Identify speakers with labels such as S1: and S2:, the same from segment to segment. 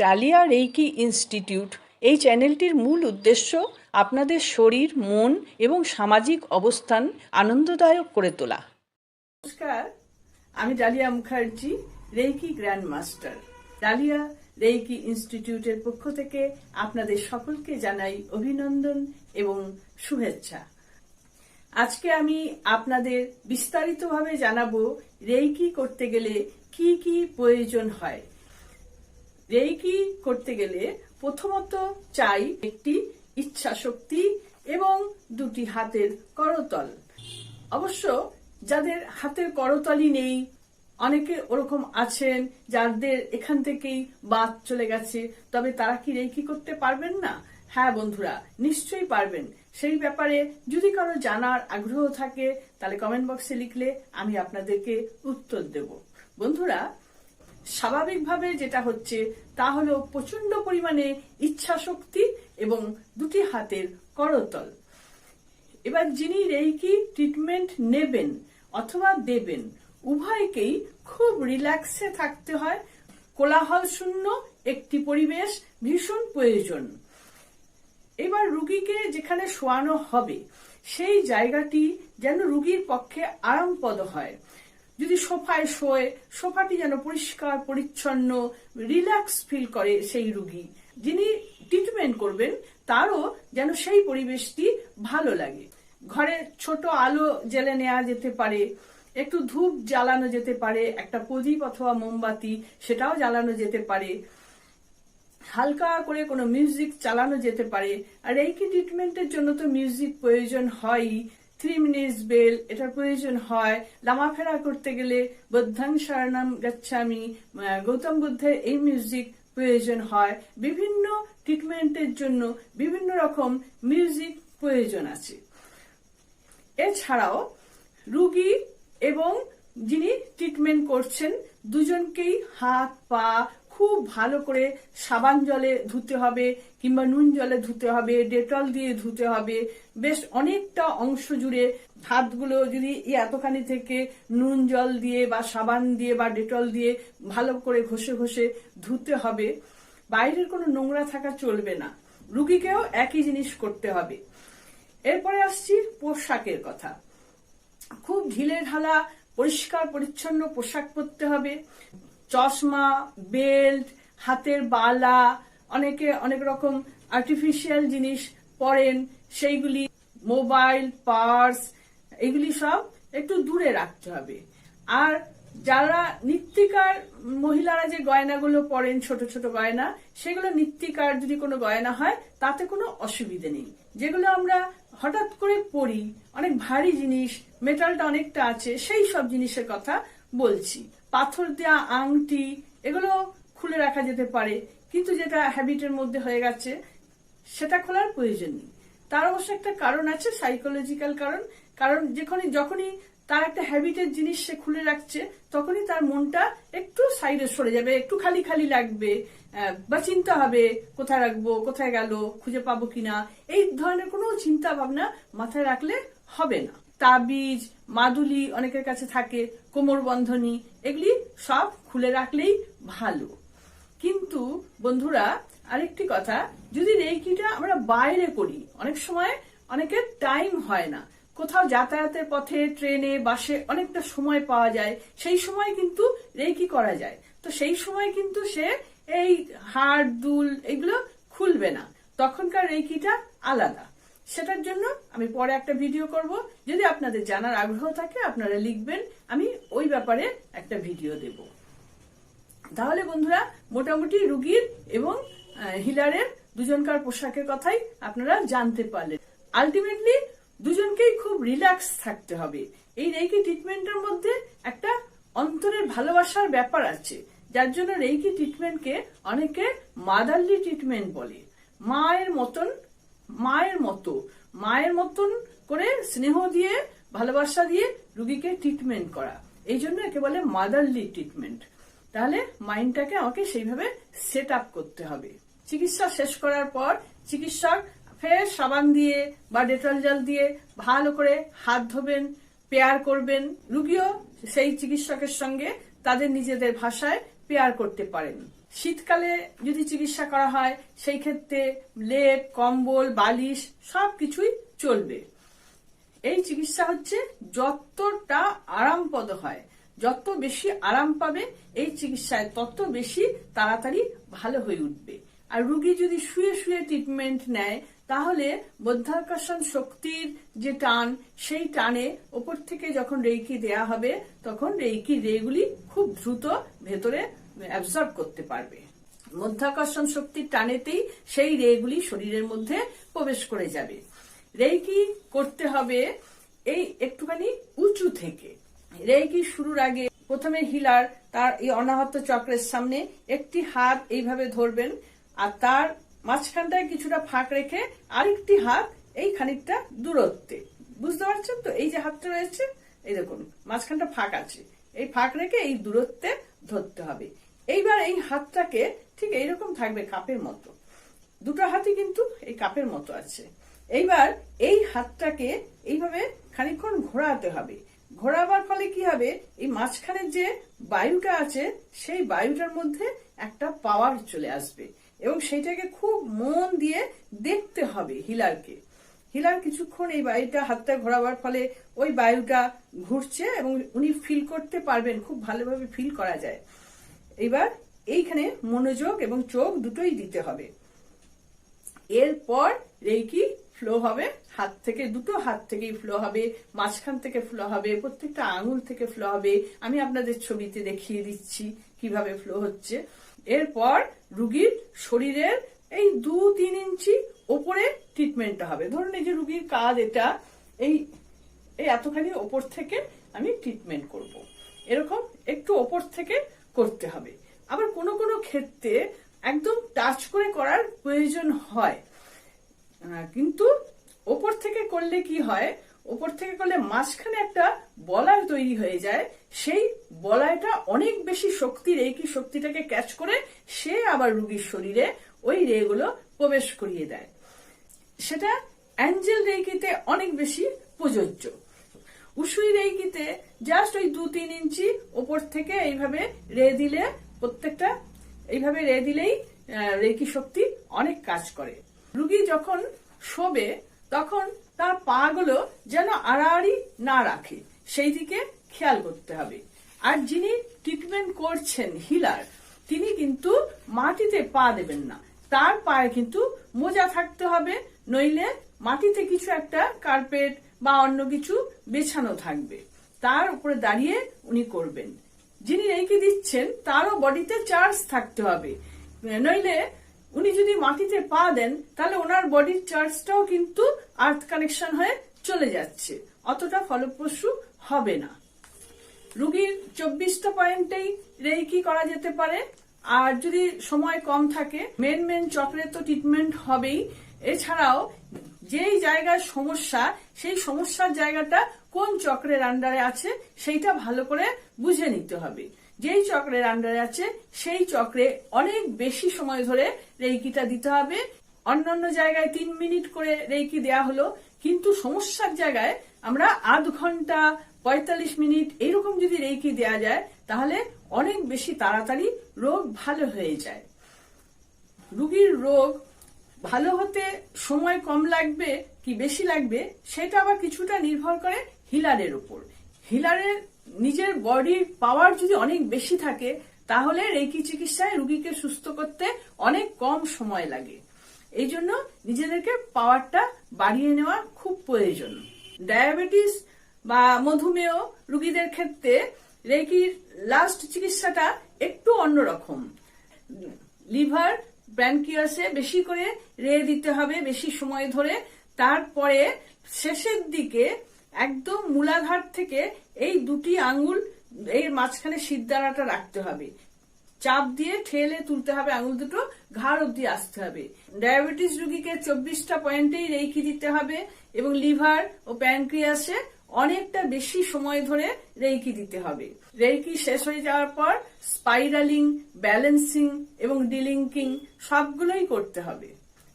S1: Dahlia reiki institute. এই চ্যানেলটির মূল উদ্দেশ্য আপনাদের শরীর, মন এবং সামাজিক অবস্থান আনন্দদায়ক করে তোলা। নমস্কার, আমি Dalia Mukherjee, reiki grand master Dalia reiki ইনস্টিটিউটের পক্ষ থেকে আপনাদের সকলকে জানাই অভিনন্দন এবং শুভেচ্ছা। আজকে আমি আপনাদের বিস্তারিতভাবে জানাব রেইকি করতে গেলে কি কি প্রয়োজন হয়। রেইকি করতে গেলে প্রথমত চাই একটি ইচ্ছা শক্তি এবং দুটি হাতের করতল। অবশ্য যাদের হাতের করতলই নেই, অনেকে ওরকম আছেন যাদের এখান থেকেই বাদ চলে গেছে, তবে তারা কি রেইকি করতে পারবেন না? হ্যাঁ বন্ধুরা, নিশ্চয়ই পারবেন। সেই ব্যাপারে যদি কারও জানার আগ্রহ থাকে, তাহলে কমেন্ট বক্সে লিখলে আমি আপনাদেরকে উত্তর দেব। বন্ধুরা স্বাভাবিকভাবে যেটা হচ্ছে, তা হলো প্রচণ্ড পরিমাণে ইচ্ছা শক্তি এবং দুটি হাতের করতল। এবার যিনি রেইকি ট্রিটমেন্ট নেবেন অথবা দেবেন, উভয়কেই খুব রিল্যাক্সে থাকতে হয়। কোলাহল শূন্য একটি পরিবেশ ভীষণ প্রয়োজন। এবার রুগীকে যেখানে শোয়ানো হবে, সেই জায়গাটি যেন রুগীর পক্ষে আরামপদ হয়। যদি সোফায় শোয়, সোফাটি যেন পরিষ্কার, পরিচ্ছন্ন, রিল্যাক্স ফিল করে সেই রুগী। যিনি ট্রিটমেন্ট করবেন, তারও যেন সেই পরিবেশটি ভালো লাগে। ঘরে ছোট আলো জ্বেলে নেওয়া যেতে পারে, একটু ধূপ জ্বালানো যেতে পারে, একটা প্রদীপ অথবা মোমবাতি, সেটাও জ্বালানো যেতে পারে। হালকা করে কোনো মিউজিক চালানো যেতে পারে। আর এই কি ট্রিটমেন্টের জন্য তো মিউজিক প্রয়োজন হয়ই। থ্রি মিনিটস বেল এটার প্রয়োজন হয়। লামাফেরা করতে গেলে বৌদ্ধাং সারনাম গাচ্ছামি গৌতম বুদ্ধের এই মিউজিক প্রয়োজন হয়। বিভিন্ন ট্রিটমেন্টের জন্য বিভিন্ন রকম মিউজিক প্রয়োজন আছে। এছাড়াও রুগী এবং যিনি ট্রিটমেন্ট করছেন, দুজনকেই হাত, পা খুব ভালো করে সাবান জলে ধুতে হবে কিংবা নুন জলে ধুতে হবে, ডেটল দিয়ে ধুতে হবে। বেশ অনেকটা অংশ জুড়ে হাতগুলো যদি এতখানি থেকে নুন জল দিয়ে বা সাবান দিয়ে বা ডেটল দিয়ে ভালো করে ঘষে ঘষে ধুতে হবে, বাইরের কোনো নোংরা থাকা চলবে না। রুগীকেও একই জিনিস করতে হবে। এরপরে আসছি পোশাকের কথা। খুব ঢিলে ঢালা পরিষ্কার, পরিচ্ছন্ন পোশাক পরতে হবে। চশমা, বেল্ট, হাতের বালা, অনেকে অনেক রকম আর্টিফিশিয়াল জিনিস পরেন, সেইগুলি মোবাইল পার্স এগুলি সব একটু দূরে রাখতে হবে। আর যারা নিত্যিকার মহিলারা যে গয়নাগুলো পরেন, ছোট ছোট গয়না, সেগুলো নিত্যিকার যদি কোনো গয়না হয়, তাতে কোনো অসুবিধে নেই। যেগুলো আমরা হঠাৎ করে পরি, অনেক ভারী জিনিস মেটালটা অনেকটা আছে, সেই সব জিনিসের কথা বলছি। পাথর দেওয়া আংটি, এগুলো খুলে রাখা যেতে পারে, কিন্তু যেটা হ্যাবিটের মধ্যে হয়ে গেছে, সেটা খোলার প্রয়োজন নেই। তার অবশ্য একটা কারণ আছে সাইকোলজিক্যাল কারণ। কারণ যখনই যখনই তার একটা হ্যাবিটের জিনিস সে খুলে রাখছে, তখনই তার মনটা একটু সাইডে সরে যাবে, একটু খালি খালি লাগবে বা চিন্তা হবে, কোথায় রাখব, কোথায় গেল, খুঁজে পাবো কিনা, এই ধরনের কোনো চিন্তা ভাবনা মাথায় রাখলে হবে না। তাবিজ, মাদুলি অনেকের কাছে থাকে, কোমর বন্ধনী, এগুলি সব খুলে রাখলেই ভালো। কিন্তু বন্ধুরা, আরেকটি কথা, যদি রেইকিটা আমরা বাইরে করি, অনেক সময় অনেকের টাইম হয় না। কোথাও যাতায়াতের পথে, ট্রেনে, বাসে অনেকটা সময় পাওয়া যায়, সেই সময় কিন্তু রেইকি করা যায়। তো সেই সময় কিন্তু সে এই হাড়, দুল, এগুলো খুলবে না। তখনকার রেইকিটা আলাদা। সেটার জন্য আমি পরে একটা ভিডিও করব। যদি আপনাদের জানার আগ্রহ থাকে, আপনারা লিখবেন, আমি ওই ব্যাপারে একটা ভিডিও দেব। তাহলে বন্ধুরা, মোটামুটি রুগীর এবং হিলারের দুজনকার পোশাকের কথাই আপনারা জানতে পারলেন। আলটিমেটলি দুজনকেই খুব রিল্যাক্স থাকতে হবে। এই রেইকি ট্রিটমেন্টের মধ্যে একটা অন্তরের ভালোবাসার ব্যাপার আছে। যার জন্য রেইকি ট্রিটমেন্টকে অনেকে মাদারলি ট্রিটমেন্ট বলে। মায়ের মতন মায়ের মতো, মায়ের মতন করে স্নেহ দিয়ে, ভালোবাসা দিয়ে রুগীকে ট্রিটমেন্ট করা। এই জন্য একে বলে মাদারলি ট্রিটমেন্ট তাহলে মাইন্ডটাকে আমাকে সেইভাবে সেট আপ করতে হবে। চিকিৎসা শেষ করার পর চিকিৎসক ফের সাবান দিয়ে বা ডেটল জল দিয়ে ভালো করে হাত ধোবেন, পেয়ার করবেন। রুগীও সেই চিকিৎসকের সঙ্গে তাদের নিজেদের ভাষায় পেয়ার করতে পারেন। শীতকালে যদি চিকিৎসা করা হয়, সেই ক্ষেত্রে লেপ, কম্বল, বালিশ সব কিছুই চলবে। এই চিকিৎসা হচ্ছে যতটা আরামপদ হয়, যত বেশি আরাম পাবে, এই চিকিৎসায় তত বেশি তাড়াতাড়ি ভালো হয়ে উঠবে। আর রুগী যদি শুয়ে শুয়ে ট্রিটমেন্ট নেয়, তাহলে মধ্যাকর্ষণ শক্তির যে টান, সেই টানে ওপর থেকে যখন রেইকি দেয়া হবে, তখন রেইকি রেগুলি খুব দ্রুত ভেতরে অ্যাবজর্ব করতে পারবে। মধ্যাকর্ষণ শক্তির টানেতেই সেই রেগুলি শরীরের মধ্যে প্রবেশ করে যাবে। রেইকি করতে হবে এই একটুখানি উঁচু থেকে। রেইকি শুরুর আগে প্রথমে হিলার, তার এই অনাহত চক্রের সামনে একটি হাত এইভাবে ধরবেন আর তার মাঝখানটায় কিছুটা ফাঁক রেখে আরেকটি হাত এই খানিকটা দূরত্বে। বুঝতে পারছেন তো? এই যে হাতটা রয়েছে, এই দেখুন, মাঝখানটা ফাঁক আছে। এই ফাঁক রেখে এই দূরত্বে ধরতে হবে। এইবার এই হাতটাকে ঠিক এইরকম থাকবে কাপের মতো। দুটো হাতই কিন্তু এই কাপের মতো আছে। এইবার এই হাতটাকে এইভাবে খানিকক্ষণ ঘোরাতে হবে। ঘোরাবার ফলে কি হবে? এই মাঝখানে যে বায়ুটা আছে, সেই বায়ুটার মধ্যে একটা পাওয়ার চলে আসবে এবং সেইটাকে খুব মন দিয়ে দেখতে হবে হিলারকে। হিলার কিছুক্ষণ এই বায়ুটা হাতটা ঘোরাবার ফলে ওই বায়ুটা ঘুরছে এবং উনি ফিল করতে পারবেন, খুব ভালোভাবে ফিল করা যায়। এবার এইখানে মনোযোগ এবং চোখ দুটোই দিতে হবে। এরপর রেইকি ফ্লো হবে, হাত থেকে, দুটো হাত থেকেই ফ্লো হবে, মাঝখান থেকে ফ্লো হবে, প্রত্যেকটা আঙুল থেকে ফ্লো হবে। আমি আপনাদের ছবিতে দেখিয়ে দিচ্ছি কীভাবে ফ্লো হচ্ছে। এরপর রুগীর শরীরের এই দু তিন ইঞ্চি ওপরে ট্রিটমেন্টটা হবে। ধরুন এই যে রুগীর কাজ এটা, এই এতখানি ওপর থেকে আমি ট্রিটমেন্ট করব। এরকম একটু ওপর থেকে করতে হবে। আবার কোনো কোনো ক্ষেত্রে একদম টাচ করে করার প্রয়োজন হয়। কিন্তু ওপর থেকে করলে কি হয়? ওপর থেকে করলে মাঝখানে একটা বলয় তৈরি হয়ে যায়। সেই বলয়টা অনেক বেশি শক্তি রেকি শক্তিটাকে ক্যাচ করে সে আবার রুগীর শরীরে ওই রেগুলো প্রবেশ করিয়ে দেয়। সেটা অ্যাঞ্জেল রেকিতে অনেক বেশি প্রযোজ্য। উসুই রেকিতে জাস্ট ওই দু তিন ইঞ্চি ওপর থেকে এইভাবে রে দিলে, প্রত্যেকটা এইভাবে রে দিলেই রেকি শক্তি অনেক কাজ করে। রুগী যখন শোবে, তখন তার পাগুলো যেন আড়াআড়ি না রাখে, সেই দিকে খেয়াল করতে হবে। আর যিনি ট্রিটমেন্ট করছেন হিলার তিনি কিন্তু মাটিতে পা দেবেন না। তার পায়ে কিন্তু মোজা থাকতে হবে, নইলে মাটিতে কিছু একটা কার্পেট বা অন্য কিছু বেছানো থাকবে। তার উপরে দাঁড়িয়ে উনি করবেন। যিনি রেখে দিচ্ছেন, তারও বডিতে চার্জ থাকতে হবে। নইলে উনি যদি মাটিতে পা দেন, তাহলে ওনার বডির চার্জটাও কিন্তু আর্থ কানেকশন হয়ে চলে যাচ্ছে। অতটা ফলপ্রসূ হবে না। রুগীর চব্বিশটা পয়েন্টেই রেইকি করা যেতে পারে। আর যদি সময় কম থাকে, মেন মেন চক্রে তো ট্রিটমেন্ট হবেই। এছাড়াও যেই জায়গায় সমস্যা, সেই সমস্যার জায়গাটা কোন চক্রের আন্ডারে আছে, সেইটা ভালো করে বুঝে নিতে হবে। যেই চক্রের আন্ডারে আছে, সেই চক্রে অনেক বেশি সময় ধরে রেইকিটা দিতে হবে। অন্যান্য জায়গায় তিন মিনিট করে রেইকি দেয়া হলো, কিন্তু সমস্যার জায়গায় আমরা আধ ঘণ্টা, পঁয়তাল্লিশ মিনিট এইরকম যদি রেইকি দেয়া যায়, তাহলে অনেক বেশি তাড়াতাড়ি রোগ ভালো হয়ে যায়। রুগীর রোগ ভালো হতে সময় কম লাগবে কি বেশি লাগবে, সেটা আবার কিছুটা নির্ভর করে হিলারের উপর। হিলারের নিজের বডির পাওয়ার যদি অনেক বেশি থাকে, তাহলে রেকি চিকিৎসায় রুগীকে সুস্থ করতে অনেক কম সময় লাগে। এই জন্য নিজেদেরকে পাওয়ারটা বাড়িয়ে নেওয়া খুব প্রয়োজন। ডায়াবেটিস বা মধুমেহ রুগীদের ক্ষেত্রে রেকির লাস্ট চিকিৎসাটা একটু অন্যরকম। লিভার ব্র্যানকিয়াসে বেশি করে রে দিতে হবে, বেশি সময় ধরে। তারপরে শেষের দিকে একদম মূলাধার থেকে এই দুটি আঙ্গুল এর মাঝখানে সিদ্ধারাটা রাখতে হবে। চাপ দিয়ে ঠেলে তুলতে হবে আঙুল দুটো, ঘাড় অব্দি আসতে হবে। ডায়াবেটিস রুগীকে চব্বিশটা পয়েন্টেই রেইকি দিতে হবে এবং লিভার ও প্যানক্রিয়াসে অনেকটা বেশি সময় ধরে রেইকি দিতে হবে। রেইকি শেষ হয়ে যাওয়ার পর স্পাইরালিং, ব্যালেন্সিং এবং ডিলিঙ্কিং সবগুলোই করতে হবে।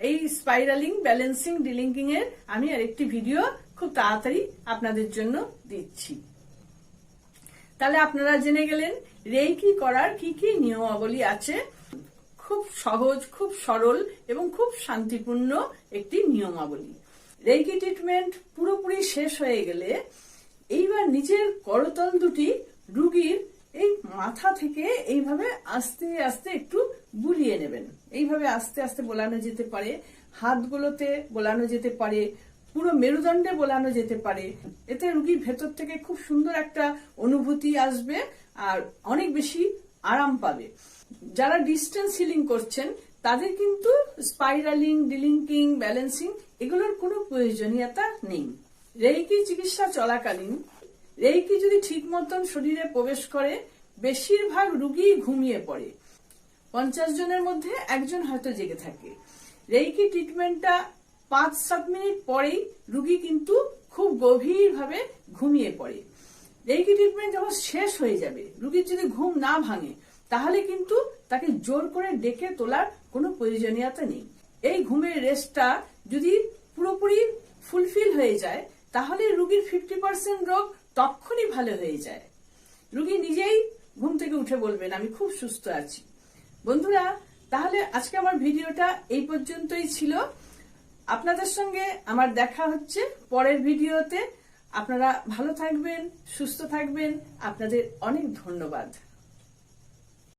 S1: এই স্পাইরালিং, ব্যালেন্সিং ডিলিঙ্কিং এর আমি আরেকটি ভিডিও খুব তাড়াতাড়ি আপনাদের জন্য দিচ্ছি। তাহলে আপনারা জেনে গেলেন, রেইকি করার কি কি নিয়মাবলী আছে? খুব সহজ, খুব সরল এবং খুব শান্তিপূর্ণ একটি নিয়মাবলী। রেকি ট্রিটমেন্ট পুরোপুরি শেষ হয়ে গেলে এইবার নিচের করতল দুটি রুগীর এই মাথা থেকে এইভাবে আস্তে আস্তে একটু বুলিয়ে নেবেন। এইভাবে আস্তে আস্তে বোলানো যেতে পারে, হাতগুলোতে বোলানো যেতে পারে, পুরো মেরুদণ্ডে বোলানো যেতে পারে। এতে রুগীর ভেতর থেকে খুব সুন্দর একটা অনুভূতি আসবে আর অনেক বেশি আরাম পাবে। যারা ডিস্টেন্স হিলিং করছেন, তাদের কিন্তু স্পাইরালিং ডিলিঙ্কিং ব্যালেন্সিং এগুলোর কোনো প্রয়োজনীয়তা নেই। রেইকি চিকিৎসা চলাকালীন, রেইকি যদি ঠিক মতন শরীরে প্রবেশ করে, বেশিরভাগ রুগী ঘুমিয়ে পড়ে। পঞ্চাশ জনের মধ্যে একজন হয়তো জেগে থাকে। রেইকি ট্রিটমেন্টটা পাঁচ, সাত মিনিট পরেই রুগী কিন্তু খুব গভীরভাবে ঘুমিয়ে পড়ে। রেইকি ট্রিটমেন্ট যখন শেষ হয়ে যাবে, রুগীর যদি ঘুম না ভাঙে, তাহলে কিন্তু তাকে জোর করে ডেকে তোলার কোনো প্রয়োজনীয়তা নেই। এই ঘুমের রেস্টটা যদি পুরোপুরি ফুলফিল হয়ে যায়, তাহলে রুগীর ফিফটি পার্সেন্ট রোগ তখনই ভালো হয়ে যায়। রুগী নিজেই ঘুম থেকে উঠে বলবেন, আমি খুব সুস্থ আছি। বন্ধুরা, তাহলে আজকে আমার ভিডিওটা এই পর্যন্তই ছিল। আপনাদের সঙ্গে আমার দেখা হচ্ছে পরের ভিডিওতে। আপনারা ভালো থাকবেন, সুস্থ থাকবেন। আপনাদের অনেক ধন্যবাদ।